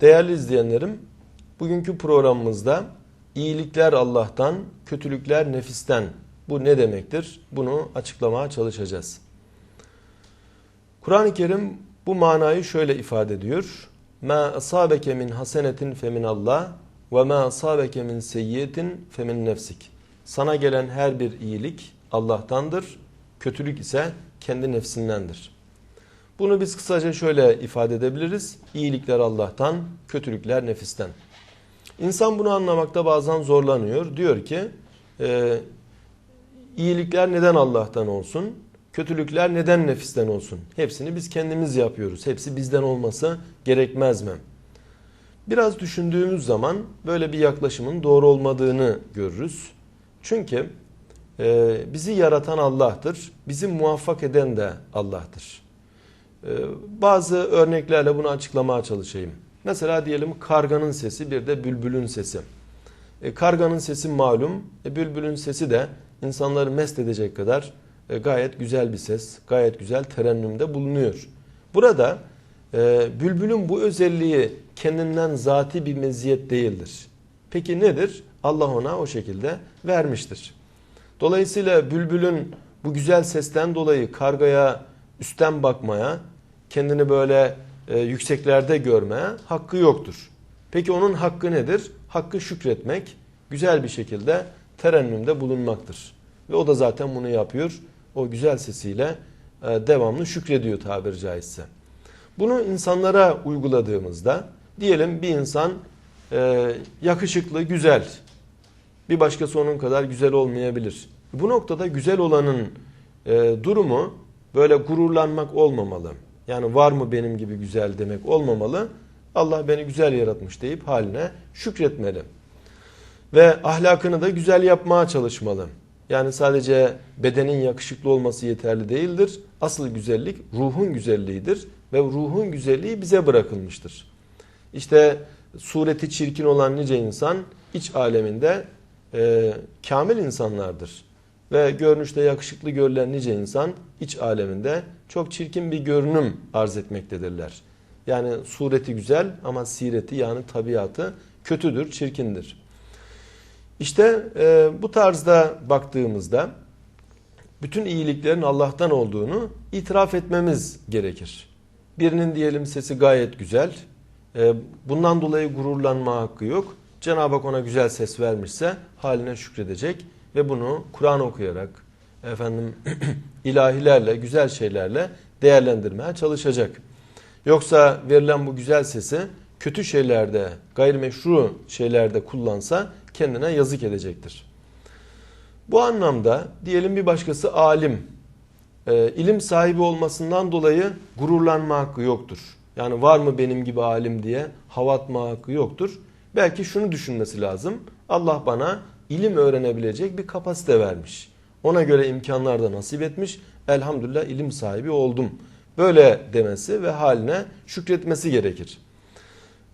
Değerli izleyenlerim, bugünkü programımızda iyilikler Allah'tan, kötülükler nefisten. Bu ne demektir? Bunu açıklamaya çalışacağız. Kur'an-ı Kerim bu manayı şöyle ifade ediyor. Asabeke min hasenetin femin Allah ve ma asabeke min seyyiyetin femin nefsik. Sana gelen her bir iyilik Allah'tandır, kötülük ise kendi nefsindendir. Bunu biz kısaca şöyle ifade edebiliriz. İyilikler Allah'tan, kötülükler nefisten. İnsan bunu anlamakta bazen zorlanıyor. Diyor ki e, iyilikler neden Allah'tan olsun? Kötülükler neden nefisten olsun? Hepsini biz kendimiz yapıyoruz. Hepsi bizden olması gerekmez mi? Biraz düşündüğümüz zaman böyle bir yaklaşımın doğru olmadığını görürüz. Çünkü e, bizi yaratan Allah'tır. Bizi muvaffak eden de Allah'tır. E, bazı örneklerle bunu açıklamaya çalışayım. Mesela diyelim karganın sesi bir de bülbülün sesi. E, karganın sesi malum, e, bülbülün sesi de insanları mest edecek kadar e, gayet güzel bir ses, gayet güzel terennümde bulunuyor. Burada bülbülün bu özelliği kendinden zati bir meziyet değildir. Peki nedir? Allah ona o şekilde vermiştir. Dolayısıyla bülbülün bu güzel sesten dolayı kargaya üstten bakmaya, kendini böyle e, yükseklerde görmeye hakkı yoktur. Peki onun hakkı nedir? Hakkı şükretmek, güzel bir şekilde terennümde bulunmaktır. Ve o da zaten bunu yapıyor. O güzel sesiyle e, devamlı şükrediyor tabiri caizse. Bunu insanlara uyguladığımızda diyelim bir insan e, yakışıklı, güzel. Bir başkası onun kadar güzel olmayabilir. Bu noktada güzel olanın e, durumu böyle gururlanmak olmamalı. Yani var mı benim gibi güzel demek olmamalı. Allah beni güzel yaratmış deyip haline şükretmeli. Ve ahlakını da güzel yapmaya çalışmalı. Yani sadece bedenin yakışıklı olması yeterli değildir. Asıl güzellik ruhun güzelliğidir ve ruhun güzelliği bize bırakılmıştır. İşte sureti çirkin olan nice insan iç aleminde e, kamil insanlardır. Ve görünüşte yakışıklı görülen nice insan iç aleminde çok çirkin bir görünüm arz etmektedirler. Yani sureti güzel ama sireti yani tabiatı kötüdür, çirkindir. İşte e, bu tarzda baktığımızda bütün iyiliklerin Allah'tan olduğunu itiraf etmemiz gerekir. Birinin diyelim sesi gayet güzel. E, bundan dolayı gururlanma hakkı yok. Cenab-ı Hak ona güzel ses vermişse haline şükredecek ve bunu Kur'an okuyarak efendim ilahilerle, güzel şeylerle değerlendirmeye çalışacak. Yoksa verilen bu güzel sesi kötü şeylerde, gayrimeşru şeylerde kullansa kendine yazık edecektir. Bu anlamda diyelim bir başkası alim, e, ilim sahibi olmasından dolayı gururlanma hakkı yoktur. Yani var mı benim gibi alim diye havatma hakkı yoktur. Belki şunu düşünmesi lazım. Allah bana ilim öğrenebilecek bir kapasite vermiş. Ona göre imkanlar da nasip etmiş. Elhamdülillah ilim sahibi oldum. Böyle demesi ve haline şükretmesi gerekir.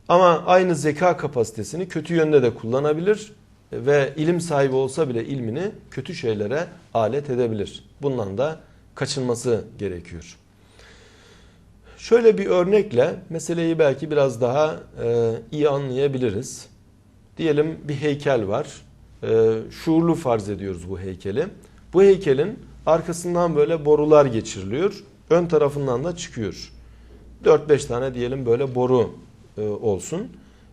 Ama aynı zeka kapasitesini kötü yönde de kullanabilir ve ilim sahibi olsa bile ilmini kötü şeylere alet edebilir. Bundan da kaçınması gerekiyor. Şöyle bir örnekle meseleyi belki biraz daha e, iyi anlayabiliriz. Diyelim bir heykel var. E, şuurlu farz ediyoruz bu heykeli. Bu heykelin arkasından böyle borular geçiriliyor. Ön tarafından da çıkıyor. 4-5 tane diyelim böyle boru e, olsun.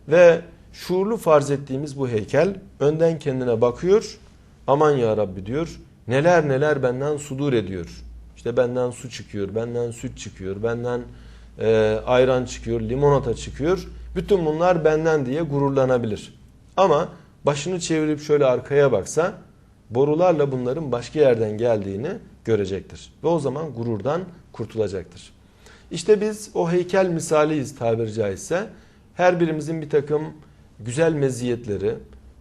Ve şuurlu farz ettiğimiz bu heykel önden kendine bakıyor. Aman ya Rabbi diyor. Neler neler benden sudur ediyor. İşte benden su çıkıyor, benden süt çıkıyor, benden e, ayran çıkıyor, limonata çıkıyor. Bütün bunlar benden diye gururlanabilir. Ama başını çevirip şöyle arkaya baksa borularla bunların başka yerden geldiğini görecektir. Ve o zaman gururdan kurtulacaktır. İşte biz o heykel misaliyiz tabiri caizse. Her birimizin bir takım güzel meziyetleri,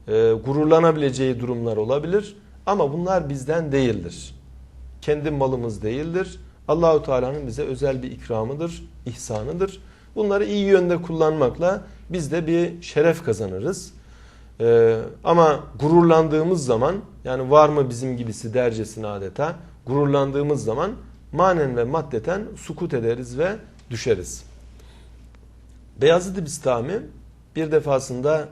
e, gururlanabileceği durumlar olabilir. Ama bunlar bizden değildir. Kendi malımız değildir. Allahu Teala'nın bize özel bir ikramıdır, ihsanıdır. Bunları iyi yönde kullanmakla biz de bir şeref kazanırız. Ee, ama gururlandığımız zaman yani var mı bizim gibisi dercesine adeta gururlandığımız zaman manen ve maddeten sukut ederiz ve düşeriz. Beyazıt Bistami bir defasında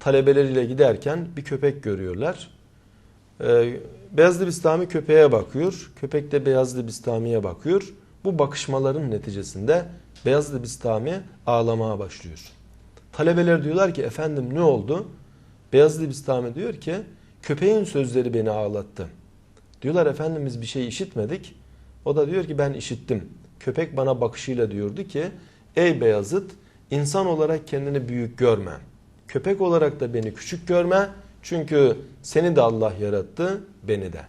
talebeleriyle giderken bir köpek görüyorlar. Ee, Beyazıt Bistami köpeğe bakıyor. Köpek de Beyazıt Bistami'ye bakıyor. Bu bakışmaların neticesinde Beyazıt Bistami ağlamaya başlıyor. Talebeler diyorlar ki efendim ne oldu? Beyazıt Bistami diyor ki köpeğin sözleri beni ağlattı. Diyorlar efendimiz bir şey işitmedik. O da diyor ki ben işittim. Köpek bana bakışıyla diyordu ki ey Beyazıt insan olarak kendini büyük görme. Köpek olarak da beni küçük görme. Çünkü seni de Allah yarattı, beni de.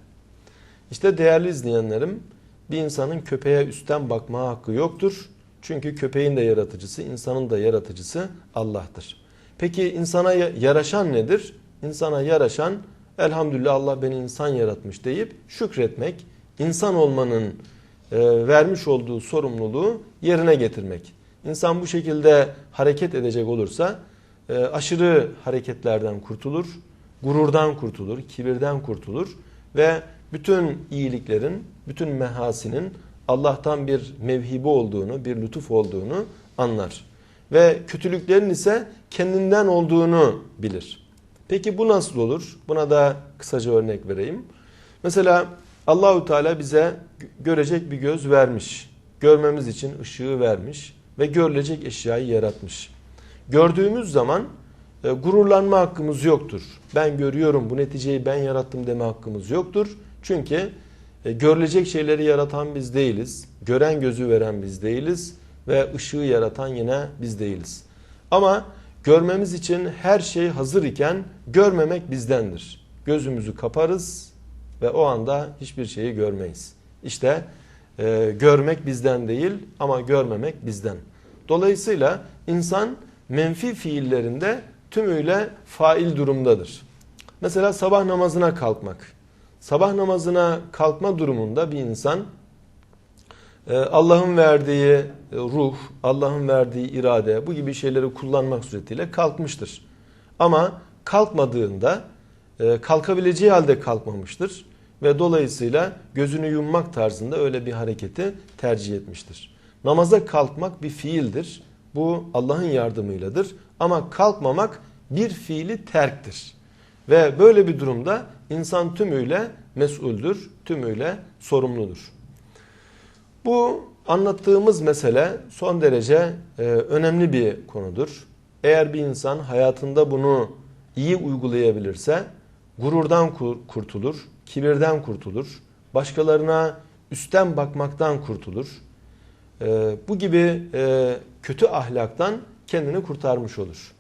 İşte değerli izleyenlerim, bir insanın köpeğe üstten bakma hakkı yoktur. Çünkü köpeğin de yaratıcısı, insanın da yaratıcısı Allah'tır. Peki insana yaraşan nedir? İnsana yaraşan elhamdülillah Allah beni insan yaratmış deyip şükretmek, insan olmanın e, vermiş olduğu sorumluluğu yerine getirmek. İnsan bu şekilde hareket edecek olursa e, aşırı hareketlerden kurtulur, gururdan kurtulur, kibirden kurtulur ve bütün iyiliklerin, bütün mehasinin Allah'tan bir mevhibi olduğunu, bir lütuf olduğunu anlar. Ve kötülüklerin ise kendinden olduğunu bilir. Peki bu nasıl olur? Buna da kısaca örnek vereyim. Mesela Allahü Teala bize görecek bir göz vermiş. Görmemiz için ışığı vermiş ve görülecek eşyayı yaratmış. Gördüğümüz zaman e, gururlanma hakkımız yoktur. Ben görüyorum bu neticeyi ben yarattım deme hakkımız yoktur. Çünkü e, görülecek şeyleri yaratan biz değiliz. Gören gözü veren biz değiliz ve ışığı yaratan yine biz değiliz. Ama görmemiz için her şey hazır iken görmemek bizdendir. Gözümüzü kaparız ve o anda hiçbir şeyi görmeyiz. İşte e, görmek bizden değil ama görmemek bizden. Dolayısıyla insan menfi fiillerinde tümüyle fail durumdadır. Mesela sabah namazına kalkmak. Sabah namazına kalkma durumunda bir insan Allah'ın verdiği e, ruh, Allah'ın verdiği irade bu gibi şeyleri kullanmak suretiyle kalkmıştır. Ama kalkmadığında e, kalkabileceği halde kalkmamıştır ve dolayısıyla gözünü yummak tarzında öyle bir hareketi tercih etmiştir. Namaza kalkmak bir fiildir. Bu Allah'ın yardımıyladır. Ama kalkmamak bir fiili terktir. Ve böyle bir durumda insan tümüyle mesuldür, tümüyle sorumludur. Bu anlattığımız mesele son derece e, önemli bir konudur. Eğer bir insan hayatında bunu iyi uygulayabilirse gururdan kurtulur, kibirden kurtulur, başkalarına üstten bakmaktan kurtulur. E, bu gibi e, kötü ahlaktan kendini kurtarmış olur.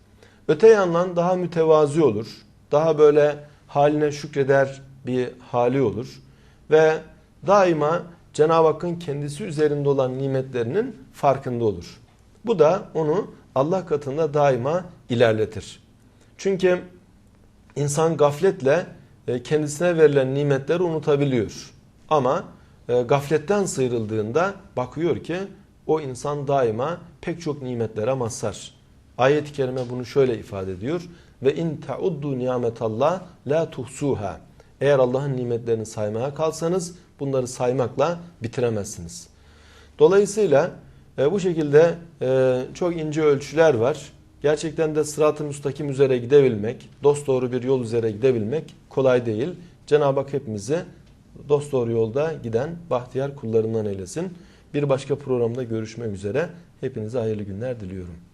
Öte yandan daha mütevazi olur, daha böyle haline şükreder bir hali olur ve daima Cenab-ı Hakk'ın kendisi üzerinde olan nimetlerinin farkında olur. Bu da onu Allah katında daima ilerletir. Çünkü insan gafletle e, kendisine verilen nimetleri unutabiliyor. Ama e, gafletten sıyrıldığında bakıyor ki o insan daima pek çok nimetlere mazhar. Ayet-i kerime bunu şöyle ifade ediyor. Ve in tauddu nimetallah la tuhsuha. Eğer Allah'ın nimetlerini saymaya kalsanız bunları saymakla bitiremezsiniz. Dolayısıyla e, bu şekilde e, çok ince ölçüler var. Gerçekten de sırat-ı müstakim üzere gidebilmek, dosdoğru bir yol üzere gidebilmek kolay değil. Cenab-ı Hak hepimizi dosdoğru yolda giden bahtiyar kullarından eylesin. Bir başka programda görüşmek üzere. Hepinize hayırlı günler diliyorum.